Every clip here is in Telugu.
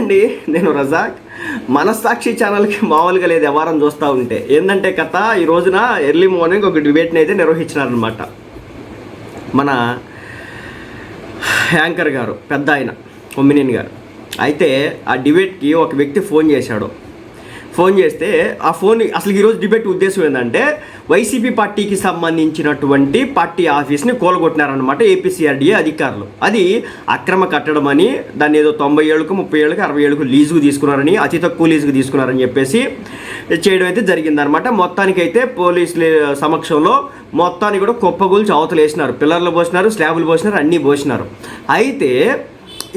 అండి నేను రజాక్. మనస్సాక్షి ఛానల్కి మామూలుగా లేదు వ్యవహారం చూస్తూ ఉంటే. ఏంటంటే కథ ఈ రోజున ఎర్లీ మార్నింగ్ ఒక డిబేట్ని అయితే నిర్వహించినారనమాట మన యాంకర్ గారు పెద్ద ఆయన కొమ్మినేని గారు. అయితే ఆ డిబేట్కి ఒక వ్యక్తి ఫోన్ చేశాడు. ఫోన్ చేస్తే ఆ ఫోన్ అసలు ఈరోజు డిబేట్ ఉద్దేశం ఏంటంటే వైసీపీ పార్టీకి సంబంధించినటువంటి పార్టీ ఆఫీస్ని కూలగొట్టినారనమాట ఏపీసీఆర్డీఏ అధికారులు. అది అక్రమ కట్టడం అని దాన్ని ఏదో తొంభై ఏళ్ళకు ముప్పై ఏళ్ళకు అరవై ఏళ్ళకు లీజుకు తీసుకున్నారని అతి తక్కువ లీజుకు తీసుకున్నారని చెప్పేసి చేయడం అయితే జరిగిందనమాట మొత్తానికైతే పోలీసుల సమక్షంలో మొత్తాన్ని కూడా కుప్పగూల్చి అవతలు వేసినారు పిల్లర్లు పోసినారు స్లాబులు పోసినారు అన్నీ పోసినారు. అయితే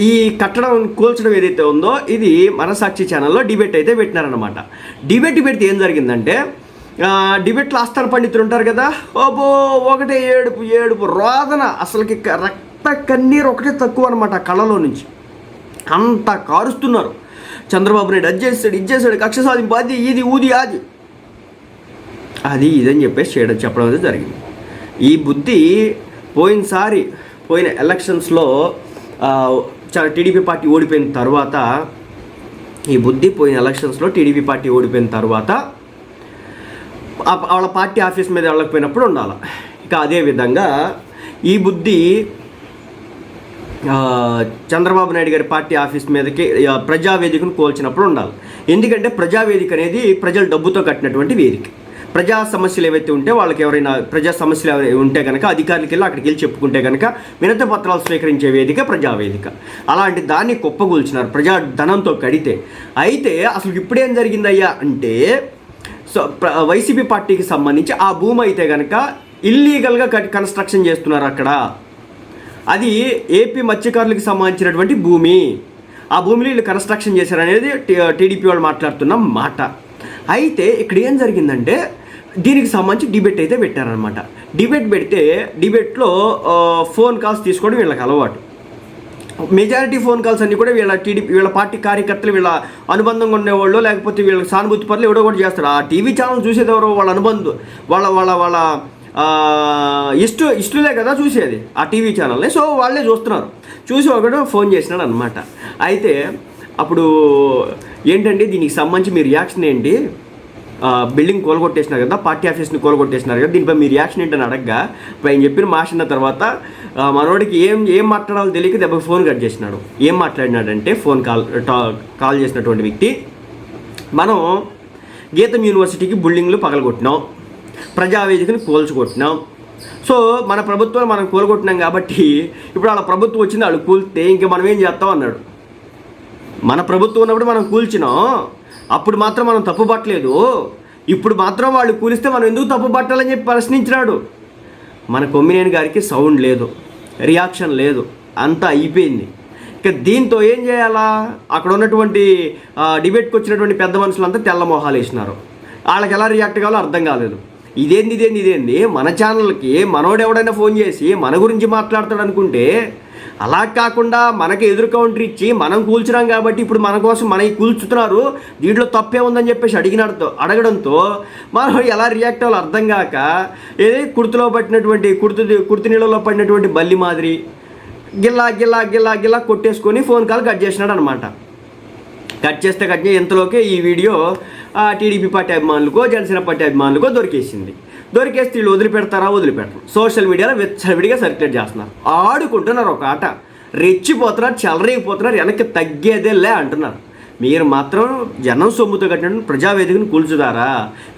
ఈ కట్టడం కూల్చడం ఏదైతే ఉందో ఇది మనసాక్షి ఛానల్లో డిబేట్ అయితే పెట్టినారనమాట డిబేట్ పెడితే ఏం జరిగిందంటే డిబేట్లో ఆస్థాన పండితులు ఉంటారు కదా ఓబో ఒకటే ఏడుపు ఏడుపు రోదన అసలుకి రక్త కన్నీరు ఒకటే తక్కువ అనమాట కళ్ళలో నుంచి. అంత కారుస్తున్నారు. చంద్రబాబు నాయుడు అది చేస్తాడు ఇది చేస్తాడు కక్ష సాధింపు అది ఇది ఊది అది అది ఇదని చెప్పేసి చేయడం చెప్పడం అయితే జరిగింది. ఈ బుద్ధి పోయినసారి పోయిన ఎలక్షన్స్లో చాలా టీడీపీ పార్టీ ఓడిపోయిన తర్వాత ఈ బుద్ధి పోయిన ఎలక్షన్స్లో టీడీపీ పార్టీ ఓడిపోయిన తర్వాత వాళ్ళ పార్టీ ఆఫీస్ మీద వెళ్ళకపోయినప్పుడు ఉండాలి. ఇక అదే విధంగా ఈ బుద్ధి చంద్రబాబు నాయుడు గారి పార్టీ ఆఫీస్ మీదకి ప్రజావేదికను కోల్చినప్పుడు ఉండాలి. ఎందుకంటే ప్రజావేదిక అనేది ప్రజలు డబ్బుతో కట్టినటువంటి వేదిక. ప్రజా సమస్యలు ఏవైతే ఉంటే వాళ్ళకి ఎవరైనా ప్రజా సమస్యలు ఉంటే కనుక అధికారులకి వెళ్ళి అక్కడికి వెళ్ళి చెప్పుకుంటే కనుక వినతి పత్రాలు స్వీకరించే వేదిక ప్రజావేదిక అలాంటి దాన్ని కుప్పగూల్చినారు. ప్రజా ధనంతో కడితే అయితే అసలు ఇప్పుడేం జరిగిందయ్యా అంటే సో వైసీపీ పార్టీకి సంబంధించి ఆ భూమి అయితే కనుక ఇల్లీగల్గా కన్స్ట్రక్షన్ చేస్తున్నారు అక్కడ. అది ఏపీ మత్స్యకారులకు సంబంధించినటువంటి భూమి. ఆ భూమిలో వీళ్ళు కన్స్ట్రక్షన్ చేశారనేది టీడీపీ వాళ్ళు మాట్లాడుతున్న మాట. అయితే ఇక్కడ ఏం జరిగిందంటే దీనికి సంబంధించి డిబేట్ అయితే పెట్టారనమాట డిబేట్ పెడితే డిబేట్లో ఫోన్ కాల్స్ తీసుకోవడం వీళ్ళకి అలవాటు. మెజారిటీ ఫోన్ కాల్స్ అన్నీ కూడా వీళ్ళ టీడీపీ వీళ్ళ పార్టీ కార్యకర్తలు వీళ్ళ అనుబంధంగా ఉండేవాళ్ళు లేకపోతే వీళ్ళ సానుభూతి పనులు ఎవడో కూడా చేస్తారు ఆ టీవీ ఛానల్ చూసేదెవరో వాళ్ళ అనుబంధం వాళ్ళ వాళ్ళ వాళ్ళ ఆ, ఇష్టలే కదా చూసేది ఆ టీవీ ఛానల్ని సో వాళ్ళే చూస్తున్నారు. చూసి ఒకడు ఫోన్ చేసినాడు అనమాట అయితే అప్పుడు ఏంటండి దీనికి సంబంధించి మీ రియాక్షన్ ఏంటి? బిల్డింగ్ కోలగొట్టేసినారు కదా పార్టీ ఆఫీస్ని కోలగొట్టేసినారు కదా దీనిపై మీ రియాక్షన్ ఏంటని అడగగా. ఆయన చెప్పిన మాషిన తర్వాత మనోడికి ఏం ఏం మాట్లాడాలో తెలియక దెబ్బ ఫోన్ కట్ చేసినాడు. ఏం మాట్లాడినాడంటే ఫోన్ కాల్ టా- కాల్ చేసినటువంటి వ్యక్తి మనం గీతం యూనివర్సిటీకి బిల్డింగ్లు పగలగొట్టినాం. ప్రజావేదికని కూల్చుకొట్టినాం. సో మన ప్రభుత్వం మనం కూలగొట్టినాం కాబట్టి ఇప్పుడు వాళ్ళ ప్రభుత్వం వచ్చింది వాళ్ళు కూలితే ఇంకా మనం ఏం చేస్తాం? అన్నాడు. మన ప్రభుత్వం ఉన్నప్పుడు మనం కూల్చినాం. అప్పుడు మాత్రం మనం తప్పు పట్టలేదు. ఇప్పుడు మాత్రం వాళ్ళు కూలిస్తే మనం ఎందుకు తప్పు పట్టాలని చెప్పి ప్రశ్నించినాడు. మన కొమ్మినేని గారికి సౌండ్ లేదు రియాక్షన్ లేదు అంతా అయిపోయింది. ఇక దీంతో ఏం చేయాలా? అక్కడ ఉన్నటువంటి డిబేట్కి వచ్చినటువంటి పెద్ద మనుషులంతా తెల్ల మొహాలు వేసినారు. వాళ్ళకి ఎలా రియాక్ట్ కావాలో అర్థం కాలేదు. ఇదేంది ఇదేంది ఇదేంది? మన ఛానల్కి మనోడు ఎవడైనా ఫోన్ చేసి మన గురించి మాట్లాడతాడు అనుకుంటే అలా కాకుండా మనకి ఎదురు కౌంటర్ ఇచ్చి మనం కూల్చున్నాం కాబట్టి ఇప్పుడు మన కోసం మనకి కూల్చుతున్నారు. దీంట్లో తప్పే ఉందని చెప్పేసి అడిగినతో అడగడంతో మనం ఎలా రియాక్ట్ అవ్వాలో అర్థం కాక ఏది కుర్తులో పట్టినటువంటి కుర్తు కుర్తి నీళ్ళలో పడినటువంటి బల్లి మాదిరి గిల్లా గిల్లా గిల్లా గిల్లా కొట్టేసుకొని ఫోన్ కాల్ కట్ చేసినాడు అనమాట కట్ చేస్తే కట్ చేసి ఎంతలోకే ఈ వీడియో ఆ, టీడీపీ పార్టీ అభిమానులకో జనసేన పార్టీ అభిమానులకో దొరికేసింది. దొరికేస్తే వీళ్ళు వదిలిపెడతారా? వదిలిపెట్టరు. సోషల్ మీడియాలో విచ్చలవిడిగా సర్క్యులేట్ చేస్తున్నారు. ఆడుకుంటున్నారు ఒక ఆట. రెచ్చిపోతున్నారు చెలరేగిపోతున్నారు వెనక్కి తగ్గేదేలే అంటున్నారు. మీరు మాత్రం జనం సొమ్ముతో కట్టినట్టు ప్రజావేదికను కూల్చుతారా?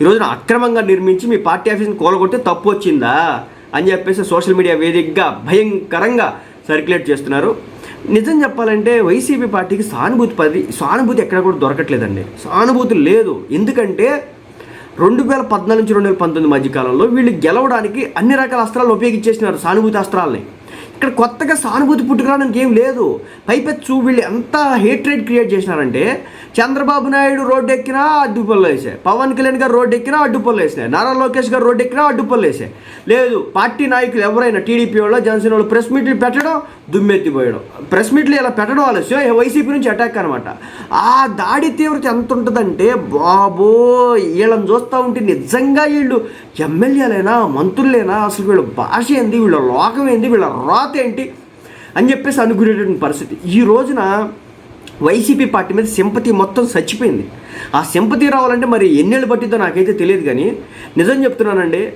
ఈరోజున అక్రమంగా నిర్మించి మీ పార్టీ ఆఫీస్ని కూలగొట్టి తప్పు వచ్చిందా? అని చెప్పేసి సోషల్ మీడియా వేదికగా భయంకరంగా సర్క్యులేట్ చేస్తున్నారు. నిజం చెప్పాలంటే వైసీపీ పార్టీకి సానుభూతి పది సానుభూతి ఎక్కడ కూడా దొరకట్లేదండి. సానుభూతి లేదు. ఎందుకంటే రెండు వేల పద్నాలుగు నుంచి రెండు వేల పంతొమ్మిది మధ్య కాలంలో వీళ్ళు గెలవడానికి అన్ని రకాల అస్త్రాలు ఉపయోగించేసినారు సానుభూతి అస్త్రాలని. ఇక్కడ కొత్తగా సానుభూతి పుట్టుకురావడానికి ఏం లేదు. పైపెచ్చు వీళ్ళు ఎంత హేట్రేట్ క్రియేట్ చేసినారంటే చంద్రబాబు నాయుడు రోడ్డు ఎక్కినా అడ్డుపల్లు వేసాయి పవన్ కళ్యాణ్ గారు రోడ్డు ఎక్కినా అడ్డుపల్లు వేసినాయి నారా లోకేష్ గారు రోడ్డు ఎక్కినా అడ్డుపల్లు వేసాయి లేదు పార్టీ నాయకులు ఎవరైనా టీడీపీ వాళ్ళు జనసేన వాళ్ళు ప్రెస్ మీట్లు పెట్టడం దుమ్మెత్తిపోయడం. ప్రెస్ మీట్లు ఇలా పెట్టడం ఆలస్యం వైసీపీ నుంచి అటాక్ అనమాట ఆ దాడి తీవ్రత ఎంత ఉంటుందంటే బాబో వీళ్ళని చూస్తూ ఉంటే నిజంగా వీళ్ళు ఎమ్మెల్యేలైనా మంత్రులేనా అసలు వీళ్ళ భాష ఏంది వీళ్ళ లోకం ఏంది వీళ్ళ రాత ఏంటి? అని చెప్పేసి అనుకునేటువంటి పరిస్థితి. ఈ రోజున వైసీపీ పార్టీ మీద సింపతి మొత్తం చచ్చిపోయింది. ఆ సింపతి రావాలంటే మరి ఎన్నేళ్ళు పట్టిందో నాకైతే తెలియదు కానీ నిజం చెప్తున్నానండి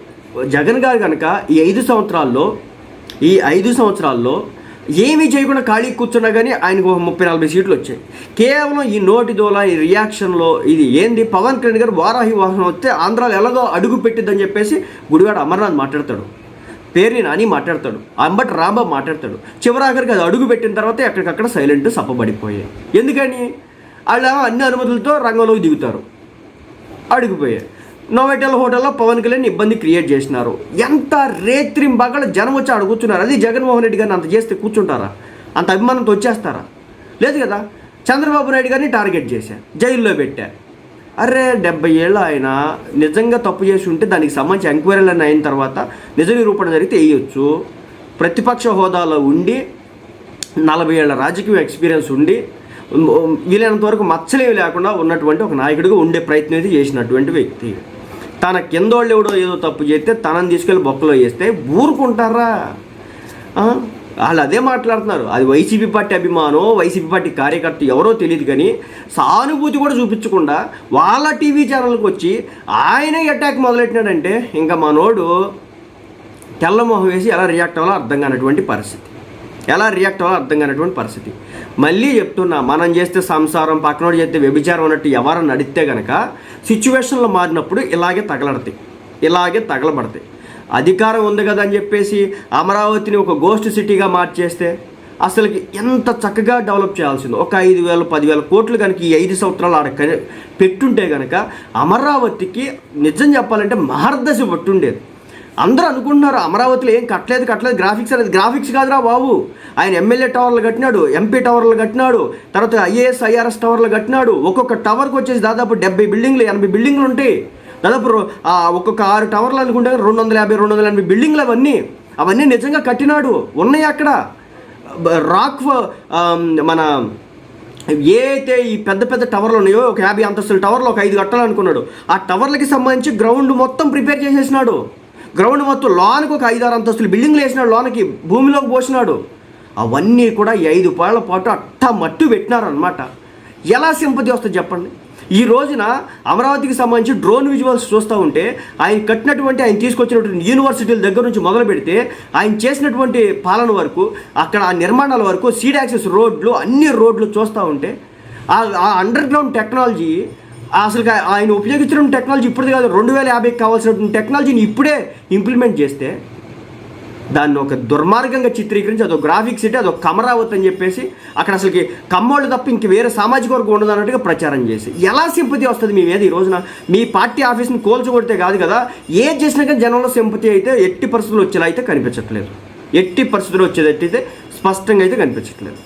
జగన్ గారు కనుక ఈ ఐదు సంవత్సరాల్లో ఈ ఐదు సంవత్సరాల్లో ఏమీ చేయకుండా ఖాళీ కూర్చున్నా కానీ ఆయనకు ఒక ముప్పై నలభై సీట్లు వచ్చాయి. కేవలం ఈ నోటి దోల ఈ రియాక్షన్లో ఇది ఏంది? పవన్ కళ్యాణ్ గారు వారాహి వాహనం వస్తే ఆంధ్రాలో ఎలాగో అడుగు పెట్టిద్దని చెప్పేసి గుడివాడ అమర్నాథ్ మాట్లాడతాడు. పేరుని నాని మాట్లాడతాడు అంబటి రాంబాబు మాట్లాడతాడు. చివరాఖరికి అది అడుగు పెట్టిన తర్వాత ఎక్కడికక్కడ సైలెంట్ సప్పబడిపోయాయి. ఎందుకని? వాళ్ళు అన్ని అనుమతులతో రంగంలోకి దిగుతారు. అడిగిపోయాయి. నోవెటల్ హోటల్లో పవన్ కళ్యాణ్ ఇబ్బంది క్రియేట్ చేసినారు. ఎంత రేత్రింబగల జనం వచ్చి ఆడ కూర్చున్నారు అది జగన్మోహన్ రెడ్డి గారిని అంత చేస్తే కూర్చుంటారా? అంత అభిమానంతో వచ్చేస్తారా? లేదు కదా? చంద్రబాబు నాయుడు గారిని టార్గెట్ చేశా. జైల్లో పెట్టా. అరే డెబ్బై ఏళ్ళు ఆయన నిజంగా తప్పు చేసి ఉంటే దానికి సంబంధించి ఎంక్వైరీలు అయిన తర్వాత నిజ నిరూపణ జరిగితే వేయొచ్చు. ప్రతిపక్ష హోదాలో ఉండి నలభై ఏళ్ళ రాజకీయ ఎక్స్పీరియన్స్ ఉండి వీలైనంత వరకు మచ్చలేవి లేకుండా ఉన్నటువంటి ఒక నాయకుడిగా ఉండే ప్రయత్నం అయితే చేసినటువంటి వ్యక్తి. తన కిందోళ్ళు ఎవడో ఏదో తప్పు చేస్తే తనని తీసుకెళ్ళి బొక్కలో వేస్తే ఊరుకుంటారా? వాళ్ళు అదే మాట్లాడుతున్నారు. అది వైసీపీ పార్టీ అభిమానం వైసీపీ పార్టీ కార్యకర్త ఎవరో తెలియదు కానీ సానుభూతి కూడా చూపించకుండా వాళ్ళ టీవీ ఛానల్కి వచ్చి ఆయన అటాక్ మొదలెట్టినాడంటే ఇంకా మనోడు తెల్లమొహం వేసి ఎలా రియాక్ట్ అవ్వాలో అర్థం కానటువంటి పరిస్థితి. ఎలా రియాక్ట్ అవ్వాలో అర్థం కానటువంటి పరిస్థితి. మళ్ళీ చెప్తున్నా మనం చేస్తే సంసారం పక్కనోడు చేస్తే వ్యభిచారం అన్నట్టు ఎవరన్నా నడిస్తే కనుక సిచ్యువేషన్లో మారినప్పుడు ఇలాగే తగలడతాయి. ఇలాగే తగలబడతాయి. అధికారం ఉంది కదా అని చెప్పేసి అమరావతిని ఒక గోస్ట్ సిటీగా మార్చేస్తే అసలుకి ఎంత చక్కగా డెవలప్ చేయాల్సిందో. ఒక ఐదు వేల పదివేల కోట్లు కనుక ఈ ఐదు సంవత్సరాలు ఆడ పెట్టుంటే కనుక అమరావతికి నిజం చెప్పాలంటే మహర్దశ పట్టుండేది. అందరూ అనుకుంటున్నారు అమరావతిలో ఏం కట్టలేదు కట్టలేదు గ్రాఫిక్స్ అనేది గ్రాఫిక్స్ కాదురా బాబు. ఆయన ఎమ్మెల్యే టవర్లు కట్టినాడు ఎంపీ టవర్లు కట్టినాడు తర్వాత ఐఏఎస్ ఐఆర్ఎస్ టవర్లు కట్టినాడు. ఒక్కొక్క టవర్కి వచ్చేసి దాదాపు డెబ్బై బిల్డింగ్లు ఎనభై బిల్డింగ్లు ఉంటాయి. దాదాపు ఒక్కొక్క ఆరు టవర్లు అనుకుంటే రెండు వందల యాభై రెండు వందల ఎనభై బిల్డింగ్లు అవన్నీ. అవన్నీ నిజంగా కట్టినాడు. ఉన్నాయి అక్కడ. రాక్ మన ఏ అయితే ఈ పెద్ద పెద్ద టవర్లు ఉన్నాయో ఒక యాభై అంతస్తుల టవర్లు ఒక ఐదు కట్టాలనుకున్నాడు ఆ టవర్లకి సంబంధించి గ్రౌండ్ మొత్తం ప్రిపేర్ చేసేసినాడు. గ్రౌండ్ మొత్తం లోనకి ఒక ఐదు ఆరు అంతస్తులు బిల్డింగ్లు వేసినాడు లోనకి భూమిలోకి పోసినాడు. అవన్నీ కూడా ఐదు పాళ్ళ పాటు అట్టా మట్టు పెట్టినారనమాట ఎలా సింపతి వస్తుంది చెప్పండి? ఈ రోజున అమరావతికి సంబంధించి డ్రోన్ విజువల్స్ చూస్తూ ఉంటే ఆయన కట్టినటువంటి ఆయన తీసుకొచ్చినటువంటి యూనివర్సిటీల దగ్గర నుంచి మొదలు పెడితే ఆయన చేసినటువంటి పాలన వరకు అక్కడ ఆ నిర్మాణాల వరకు సీడ్ యాక్సెస్ రోడ్లు అన్ని రోడ్లు చూస్తూ ఉంటే ఆ అండర్ గ్రౌండ్ టెక్నాలజీ అసలు ఆయన ఉపయోగించిన టెక్నాలజీ ఇప్పుడు కాదు. రెండు వేల యాభైకి కావాల్సినటువంటి టెక్నాలజీని ఇప్పుడే ఇంప్లిమెంట్ చేస్తే దాన్ని ఒక దుర్మార్గంగా చిత్రీకరించి అదొక గ్రాఫిక్స్ సిటీ అదొక కమరావతి అని చెప్పేసి అక్కడ అసలుకి కమ్మోళ్ళు తప్ప ఇంక వేరే సామాజిక వర్గం ఉండదు అన్నట్టుగా ప్రచారం చేసి. ఎలా సింపతి వస్తుంది మీ మీద ఈ రోజున? మీ పార్టీ ఆఫీస్ని కోల్చగొడితే కాదు కదా ఏం చేసినా కానీ జనంలో సింపతి అయితే ఎట్టి పరిస్థితులు వచ్చేలా అయితే కనిపించట్లేదు. ఎట్టి పరిస్థితులు వచ్చేదట్టయితే స్పష్టంగా అయితే కనిపించట్లేదు.